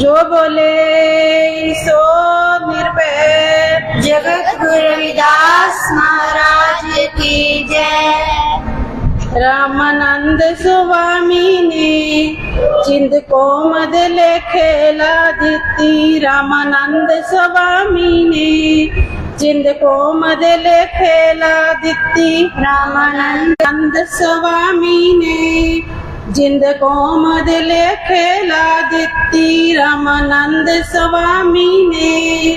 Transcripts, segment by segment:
ਜੋ ਬੋਲੇ ਸੋ ਨਿਰਭੈ ਜਗਤ ਗੁਰੂ ਰਵਿਦਾਸ ਮਹਾਰਾਜ ਕੀ ਜੈ। ਰਾਮਾਨੰਦ ਸੁਆਮੀ ਨੇ ਚਿੰਦ ਕੋ ਮਦ ਲੇਖੇ ਲਾ ਦਿੱਤੀ। ਰਾਮਾਨੰਦ ਸੁਆਮੀ ਨੇ ਜਿੰਦ ਕੋ ਮਦ ਲੇਖੇ ਲਾ ਦਿੱਤੀ। ਰਾਮਾਨੰਦ ਸੁਆਮੀ ਨੇ जिंद कोमद ले खेला दिती रामानंद स्वामी ने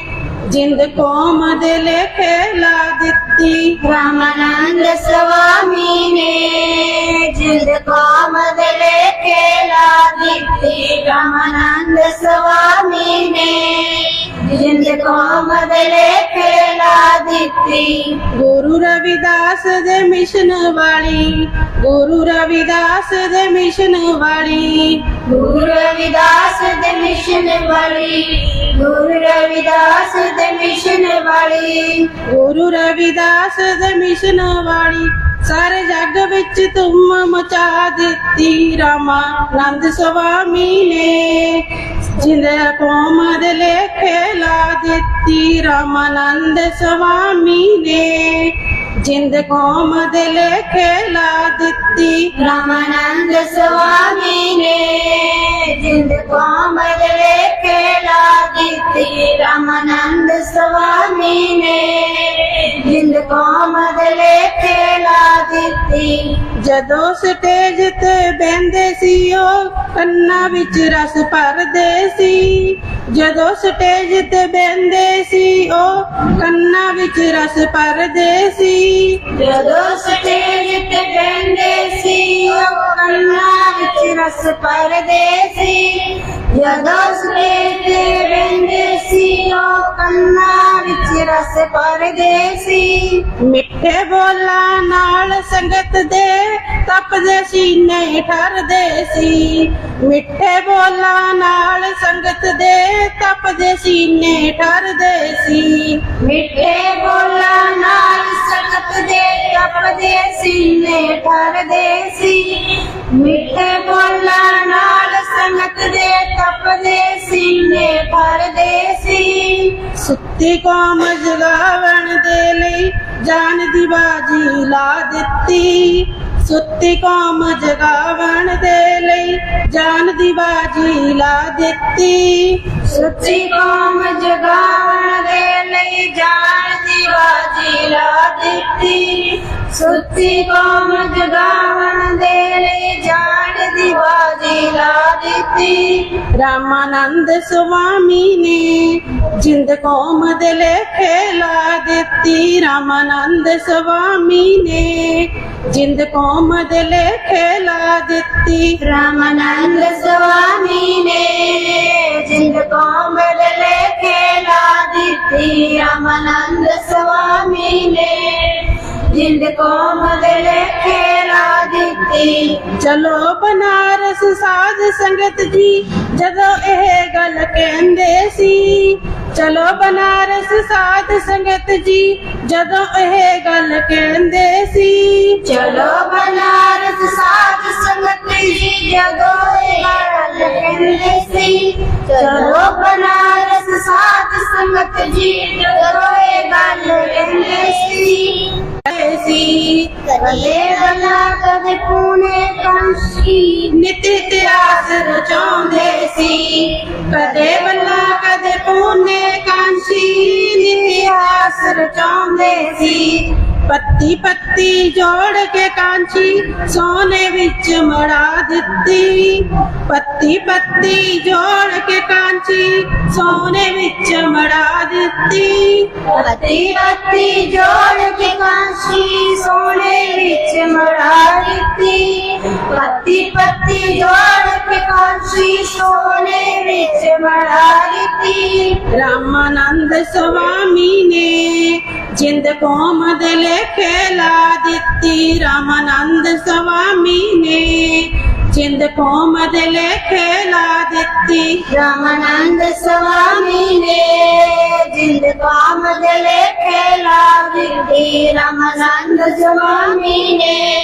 जिंद कोमद ले खेला दिती रामानंद स्वामी ने जिंद कोमद ले खेला दिती रामानंद स्वामी ने ਜਿੰਦ ਕੌਮ ਬਦਲੇ ਫੇਲਾ ਦਿੱਤੀ। ਗੁਰੂ ਰਵਿਦਾਸ ਦੇ ਮਿਸ਼ਨ ਵਾਲੀ ਗੁਰੂ ਰਵਿਦਾਸ ਦੇ ਮਿਸ਼ਨ ਵਾਲੀ। ਗੁਰੂ ਰਵਿਦਾਸ ਦੇ ਮਿਸ਼ਨ ਵਾਲੀ ਗੁਰੂ ਰਵਿਦਾਸ ਦੇ ਮਿਸ਼ਨ ਵਾਲੀ। ਗੁਰੂ ਰਵਿਦਾਸ ਦੇ ਮਿਸ਼ਨ ਵਾਲੀ ਸਾਰੇ ਜੱਗ ਵਿੱਚ ਧੂਮ ਮਚਾ ਦਿੱਤੀ। ਰਾਮਾ ਨੰਦ ਸੁਆਮੀ ਨੇ जिंदया को मदले खेला दित्ती रमानंद स्वामी ने जिंद को मदले खेला दित्ती रमानंद स्वामी ने जिंद को मदले खेला दित्ती रमानंद स्वामी ने जिंद को मदले ਦਿੱਤੀ। ਜਦੋਂ ਸਟੇਜ ਤੇ ਬੈੰਦੇ ਸੀ ਉਹ ਕੰਨਾਂ ਵਿੱਚ ਰਸ ਭਰਦੇ ਸੀ। ਜਦੋਂ ਸਟੇਜ ਤੇ ਬੈੰਦੇ ਸੀ ਉਹ ਕੰਨਾਂ ਵਿੱਚ ਰਸ ਭਰਦੇ ਸੀ। ਜਦੋਂ ਸਟੇਜ ਤੇ ਬੈੰਦੇ ਸੀ ਉਹ ਕੰਨਾਂ ਵਿੱਚ ਰਸ ਭਰਦੇ ਸੀ। ਜਦੋਂ ਤੇ ਬੈੰਦੇ ਸੀ, ਉਹ ਕੰਨਾਂ ਵਿੱਚ ਰਸ ਭਰਦੇ ਸੀ। ਮਿੱਠੇ ਬੋਲਾਂ ਨਾਲ ਸੰਗਤ ਦੇ ਤਪਦੇ ਸੀਨੇ ਠਰਦੇ ਸੀ। ਮਿੱਠੇ ਬੋਲਾਂ ਨਾਲ ਸੰਗਤ ਦੇ ਤਪਦੇ ਸੀਨੇ ਠਰਦੇ ਸੀ। ਮਿੱਠੇ ਬੋਲਾਂ ਤਪਦੇ ਸੀਨੇ ਠਰਦੇ ਮਿੱਠੇ ਬੋਲਾਂ ਨਾਲ ਸੰਗਤ ਦੇ ਤਪਦੇ ਸੀਨੇ ਠਰਦੇ ਸੀ। ਸੁੱਤੀ ਕੌਮ ਜਗਾਵਣ ਦੇ ਲਈ ਜਾਨ ਦੀ ਬਾਜੀ ਲਾ ਦਿੱਤੀ। ਸੁੱਤੀ ਕੌਮ ਜਗਾਵਣ ਦੇ ਲਈ ਜਾਨ ਦੀ ਬਾਜੀ ਲਾ ਦਿੱਤੀ। ਸੁੱਚੀ ਕੌਮ ਜਗਾਵਣ ਬਾਜੀ ਲਾ ਦਿੱਤੀ, ਸੁੱਚੀ ਕੌਮ ਜਗਾਵਣ ਦੇ ਲਈ ਜਾਣ ਦੀ ਬਾਜੀ ਲਾ ਦਿੱਤੀ। ਰਾਮਾਨੰਦ ਸੁਆਮੀ ਨੇ ਜਿੰਦ ਕੌਮ ਦੇ ਲੇਖੇ ਲਾ ਦਿੱਤੀ। ਰਾਮਾਨੰਦ ਸੁਆਮੀ ਨੇ ਜਿੰਦ ਕੌਮ ਦੇ ਲੇਖੇ ਲਾ ਦਿੱਤੀ। ਰਾਮਾਨੰਦ ਸੁਆਮੀ ਨੇ ਜਿੰਦ ਕੌਮ ਬਦਲੇ ਖੇਲਾ ਦਿੱਤੀ। ਰਾਮਾਨੰਦ ਸੁਆਮੀ ਨੇ ਜਿੰਦ ਕੌਮ ਬਦਲੇ ਖੇਲਾ ਦਿੱਤੀ। ਚਲੋ ਬਨਾਰਸ ਸਾਧ ਸੰਗਤ ਜੀ ਜਦੋਂ ਇਹ ਗੱਲ ਕਹਿੰਦੇ ਸੀ ਚਲੋ ਬਨਾਰਸ ਸਾਧ ਸੰਗਤ ਜੀ ਜਦੋਂ ਇਹ ਗੱਲ ਕਹਿੰਦੇ ਸੀ। ਚਲੋ ਬਨਾਰਸ ਸਾਧ ਸੰਗਤ ਜੀ ਜਦੋਂ ਇਹ ਗੱਲ ਕਹਿੰਦੇ ਸੀ ਚਲੋ ਬਨਾਰਸ ਸੰਗਤ ਜੀ ਜਦੋਂ ਗੱਲ ਕਹਿੰਦੇ ਸੀ ਸੀ ਕਦੇ ਬਲਾ, ਕਦੇ ਪੂਨੇ ਕਾਂਸ਼ੀ। ਨਿਤ ਇਤਿਹਾਸ ਰਚਾਉਂਦੇ ਸੀ। ਕਦੇ ਬੱਲਾ, ਕਦੇ ਪੂਨੇ ਕਾਂਸ਼ੀ। ਇਤਿਹਾਸ ਰਚਾਉਂਦੇ ਸੀ। ਪੱਤੀ ਪੱਤੀ ਜੋੜ ਕੇ ਕਾਂਚੀ ਸੋਨੇ ਵਿੱਚ ਮੜਾ ਦਿੱਤੀ। ਪੱਤੀ ਪੱਤੀ ਜੋੜ ਕੇ ਕਾਂਚੀ ਸੋਨੇ ਵਿੱਚ ਮੜਾ ਦਿੱਤੀ। ਪੱਤੀ ਪੱਤੀ ਜੋੜ ਕੇ ਕਾਂਸ਼ੀ ਸੋਨੇ ਵਿੱਚ ਮੜਾ ਦਿੱਤੀ। ਪੱਤੀ ਪੱਤੀ ਜੋੜ ਕੇ ਕਾਂਸ਼ੀ ਸੋਨੇ ਵਿੱਚ ਮੜਾ ਦਿੱਤੀ। ਰਾਮਾਨੰਦ ਸੁਆਮੀ ਨੇ ਜਿੰਦ ਕੋਮਦਲੇ ਖੇਲਾ ਦਿੱਤੀ, ਰਾਮਾਨੰਦ ਸੁਆਮੀ ਨੇ। ਜਿੰਦ ਕੋਮਦਲੇ ਖੇਲਾ ਦਿੱਤੀ, ਰਾਮਾਨੰਦ ਸੁਆਮੀ ਨੇ। ਜਿੰਦ ਕੋਮਦਲੇ ਖੇਲਾ ਦਿੱਤੀ, ਰਾਮਾਨੰਦ ਸੁਆਮੀ ਨੇ।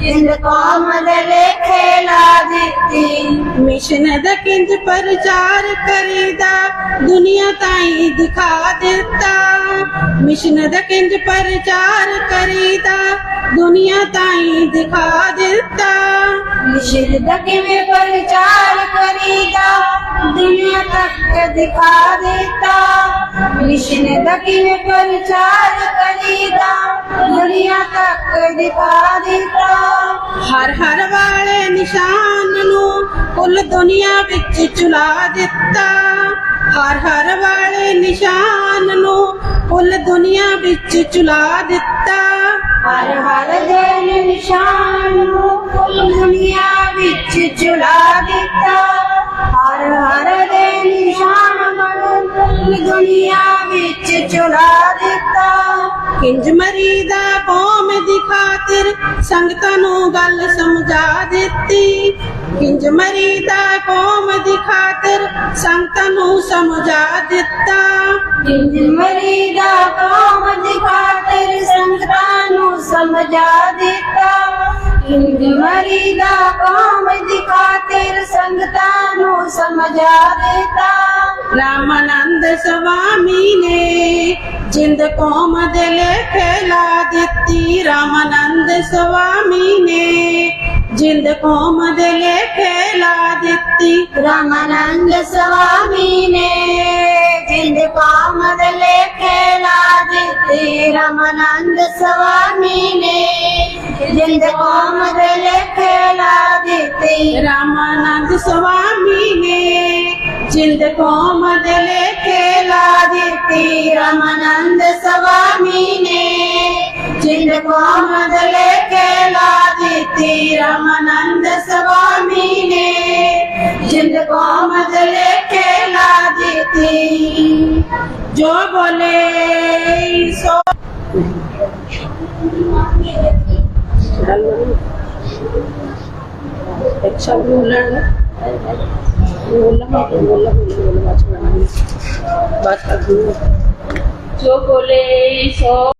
ਜਿੰਦ ਕੋਮਦਲੇ ਖੇਲਾ ਦਿੱਤੀ। ਮਿਸ਼ਨ ਦਾ ਕਿੰਜ ਪ੍ਰਚਾਰ ਕਰੀਦਾ, ਦੁਨੀਆ ਤਾਈਂ ਦਿਖਾ ਦਿੱਤਾ। ਮਿਸ਼ਨ ਦਾ ਕਿੰਜ ਪ੍ਰਚਾਰ ਕਰੀਦਾ? ਦੁਨੀਆ ਤਾਈ ਦਿਖਾ ਦਿੱਤਾ। ਮਿਸ਼ਨ ਦਾ ਕਿਵੇਂ ਪ੍ਰਚਾਰ ਕਰੀਦਾ? ਦੁਨੀਆ ਤੱਕ ਦਿਖਾ ਦਿੱਤਾ। ਮਿਸ਼ਨ ਦਾ ਕਿਵੇਂ ਪ੍ਰਚਾਰ ਕਰੀਦਾ? ਦੁਨੀਆ ਤੱਕ ਦਿਖਾ ਦਿੱਤਾ। ਹਰ ਹਰ ਵਾਲੇ ਨਿਸ਼ਾਨ ਨੂੰ ਕੁੱਲ ਦੁਨੀਆ ਵਿੱਚ ਚੁਲਾ ਦਿੱਤਾ। ਹਰ ਹਰ ਵਾਲੇ ਨਿਸ਼ਾਨ ਨੂੰ ਕੁੱਲ ਦੁਨੀਆ ਵਿੱਚ ਚੁਲਾ ਦਿੱਤਾ। ਹਰ ਹਰ ਦਿਨ ਨਿਸ਼ਾਨ ਨੂੰ ਕੁੱਲ ਦੁਨੀਆ ਵਿੱਚ ਚੁਲਾ ਦਿੱਤਾ। ਹਰ ਹਰ ਦੇ ਨਿਸ਼ਾਨ ਨੂੰ ਕੁੱਲ ਦੁਨੀਆ ਵਿੱਚ ਚੁਲਾ ਦਿੱਤਾ। ਕਿੰਜ ਮਰੀਦਾ ਕੌਮ ਦੀ ਖਾਤਰ ਸੰਗਤਾਂ ਨੂੰ ਗੱਲ ਸਮਝਾ ਦਿੱਤੀ। ਕਿੰਜ ਮਰੀਦਾ ਕੌਮ ਦੀ ਖਾਤਰ ਸੰਗਤ ਨੂੰ ਸਮਝਾ ਦਿੱਤਾ। ਜਿੰਦ ਮਰੀਦਾ ਕੌਮ ਦੀ ਖਾਤਰ ਸੰਗਤਾਂ ਨੂੰ ਸਮਝਾ ਦਿੱਤਾ। ਜਿੰਦ ਮਰੀਦਾ ਕੌਮ ਦੀ ਖਾਤਰ ਸੰਗਤਾਂ ਨੂੰ ਸਮਝਾ ਦਿੱਤਾ। ਰਾਮਾਨੰਦ ਸਵਾਮੀ ਨੇ ਜਿੰਦ ਕੌਮ ਦੇ ਲਾ ਦਿੱਤੀ ਰਾਮਾਨੰਦ ਸਵਾਮੀ ਨੇ ਜਿੰਦ ਕੌਮ ਦੇ ਲੇਖੇ ਲਾ ਦਿੱਤੀ। ਰਾਮਾਨੰਦ ਸਵਾਮੀ ਨੇ ਜਿੰਦ ਕੌਮ ਦੇ ਲੇਖੇ ਲਾ ਦਿੱਤੀ ਰਾਮਾਨੰਦ ਸਵਾਮੀ ਨੇ ਜਿੰਦ ਕੌਮ ਦੇ ਲੇਖੇ ਲਾ ਦਿੱਤੀ ਰਾਮਾਨੰਦ ਸਵਾਮੀ ਨੇ ਜਿੰਦ ਕੌਮ ਦੇ ਲੇਖੇ ਲਾ ਦਿੱਤੀ ਰਾਮਾਨੰਦ ਸਵਾਮੀ ਨੇ ਜਿੰਦ ਕੌਮ ਦੇ ਲੇਖੇ ਲਾ ਦਿੱਤੀ ਰਾਮਾਨੰਦ ਨੇ ਜਿੰਦ ਕੌਮ ਲੇਖੇ ਲਾ ਦਿੱਤੀ। ਜੋ ਬੋਲੇ, ਸੋ ਇੱਕ ਸ਼ਬਦ ਬੋਲਣ, ਬੋਲਣਾ ਬੋਲਣਾ ਬੋਲਣਾ। ਬਾਤ ਕਰਨੀ ਜੋ ਬੋਲੇ, ਸੋ